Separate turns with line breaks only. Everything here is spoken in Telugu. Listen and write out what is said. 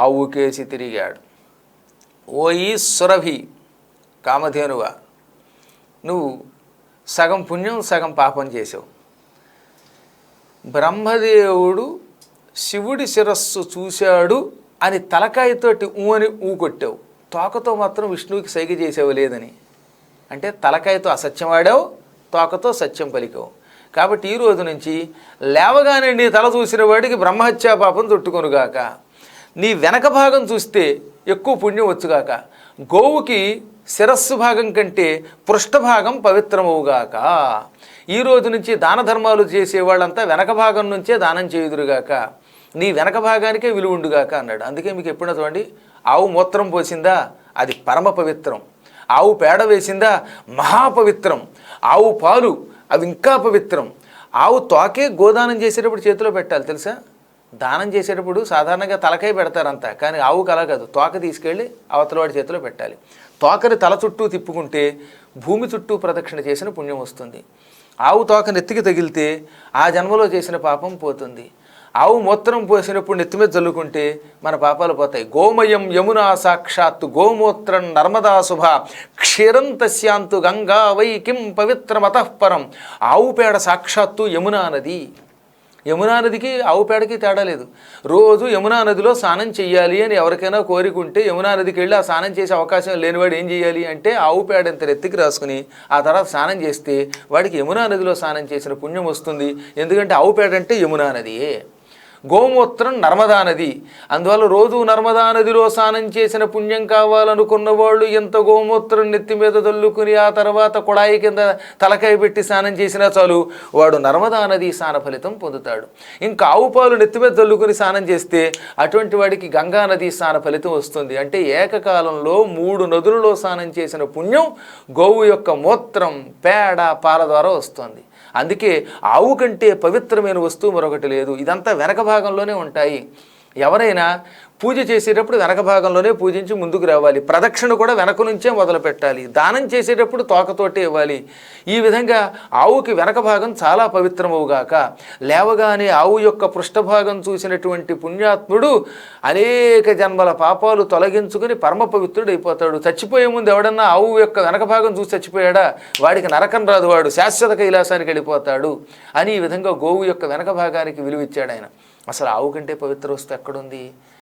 ఆవుకేసి తిరిగాడు. ఓ ఈ సురభి కామధేనువా నువ్వు సగం పుణ్యం సగం పాపం చేసావు బ్రహ్మదేవుడు శివుడి శిరస్సు చూశాడు అని తలకాయతోటి ఊ అని ఊ కొట్టావు. తోకతో మాత్రం విష్ణువుకి సైగ చేసావు లేదని. అంటే తలకాయతో అసత్యం ఆడావు తోకతో సత్యం పలికావు. కాబట్టి ఈ రోజు నుంచి లేవగానే నీ తల చూసిన వాడికి బ్రహ్మహత్యా పాపం తొట్టుకొనుగాక. నీ వెనక భాగం చూస్తే ఎక్కువ పుణ్యం వచ్చుగాక గోవుకి శిరస్సు భాగం కంటే పృష్ఠభాగం పవిత్రమవుగాక ఈ రోజు నుంచి దాన ధర్మాలు చేసేవాళ్ళంతా వెనక భాగం నుంచే దానం చేయుదురుగాక నీ వెనక భాగానికే విలువ ఉండుగాక అన్నాడు. అందుకే మీకు ఎప్పుడైనా చూడండి ఆవు మూత్రం పోసిందా? అది పరమ పవిత్రం. ఆవు పేడ వేసిందా? మహాపవిత్రం. ఆవు పాలు అవి ఇంకా పవిత్రం. ఆవు తోకే గోదానం చేసేటప్పుడు చేతిలో పెట్టాలి తెలుసా? దానం చేసేటప్పుడు సాధారణంగా తలకాయ పెడతారంతా కానీ ఆవుకు అలా కాదు. తోక తీసుకెళ్ళి అవతలవాడి చేతిలో పెట్టాలి. తోకని తల చుట్టూ తిప్పుకుంటే భూమి చుట్టూ ప్రదక్షిణ చేసిన పుణ్యం వస్తుంది. ఆవు తోక నెత్తికి తగిలితే ఆ జన్మలో చేసిన పాపం పోతుంది. ఆవు మూత్రం పోసినప్పుడు నెత్తి మీద చల్లుకుంటే మన పాపాలు పోతాయి. గోమయం యమునా సాక్షాత్తు గోమూత్రం నర్మదా శుభ. క్షీరం తస్యాంతు గంగా వై కిం పవిత్రమతఃపరం ఆవు పేడ సాక్షాత్తు యమునా నది. యమునా నదికి ఆవు పేడకి తేడా లేదు. రోజు యమునా నదిలో స్నానం చేయాలి అని ఎవరికైనా కోరికుంటే యమునా నదికి వెళ్ళి ఆ స్నానం చేసే అవకాశం లేనివాడు ఏం చేయాలి అంటే ఆవు పేడ ఇంత ఎత్తికి రాసుకుని ఆ తర్వాత స్నానం చేస్తే వాడికి యమునా నదిలో స్నానం చేసిన పుణ్యం వస్తుంది. ఎందుకంటే ఆవు పేడ అంటే యమునా నదియే. గోమూత్రం నర్మదా నది. అందువల్ల రోజు నర్మదా నదిలో స్నానం చేసిన పుణ్యం కావాలనుకున్న వాళ్ళు ఎంత గోమూత్రం నెత్తి మీద దల్లుకుని ఆ తర్వాత కుడాయి కింద తలకాయ పెట్టి స్నానం చేసినా చాలు. వాడు నర్మదా నది స్నాన ఫలితం పొందుతాడు. ఇంకా ఆవు పాలు నెత్తి మీద దల్లుకుని స్నానం చేస్తే అటువంటి వాడికి గంగా నది స్నాన ఫలితం వస్తుంది. అంటే ఏకకాలంలో మూడు నదులలో స్నానం చేసిన పుణ్యం గోవు యొక్క మూత్రం పేడ పాల ద్వారా వస్తుంది. అందుకే ఆవు కంటే పవిత్రమైన వస్తువు మరొకటి లేదు. ఇదంతా వెనక భాగంలోనే ఉంటాయి. ఎవరైనా పూజ చేసేటప్పుడు వెనక భాగంలోనే పూజించి ముందుకు రావాలి. ప్రదక్షిణ కూడా వెనక నుంచే మొదలు పెట్టాలి. దానం చేసేటప్పుడు తోకతోటే ఇవ్వాలి. ఈ విధంగా ఆవుకి వెనక భాగం చాలా పవిత్రమవుగాక. లేవగానే ఆవు యొక్క పృష్ఠభాగం చూసినటువంటి పుణ్యాత్ముడు అనేక జన్మల పాపాలు తొలగించుకుని పరమ పవిత్రుడు అయిపోతాడు చచ్చిపోయే ముందు ఎవడన్నా ఆవు యొక్క వెనక భాగం చూసి చచ్చిపోయాడా? వాడికి నరకం రాదు వాడు. శాశ్వత కైలాసానికి వెళ్ళిపోతాడు అని ఈ విధంగా గోవు యొక్క వెనక భాగానికి విలువిచ్చాడు ఆయన. అసలు ఆవు కంటే పవిత్ర వస్తువు ఎక్కడుంది?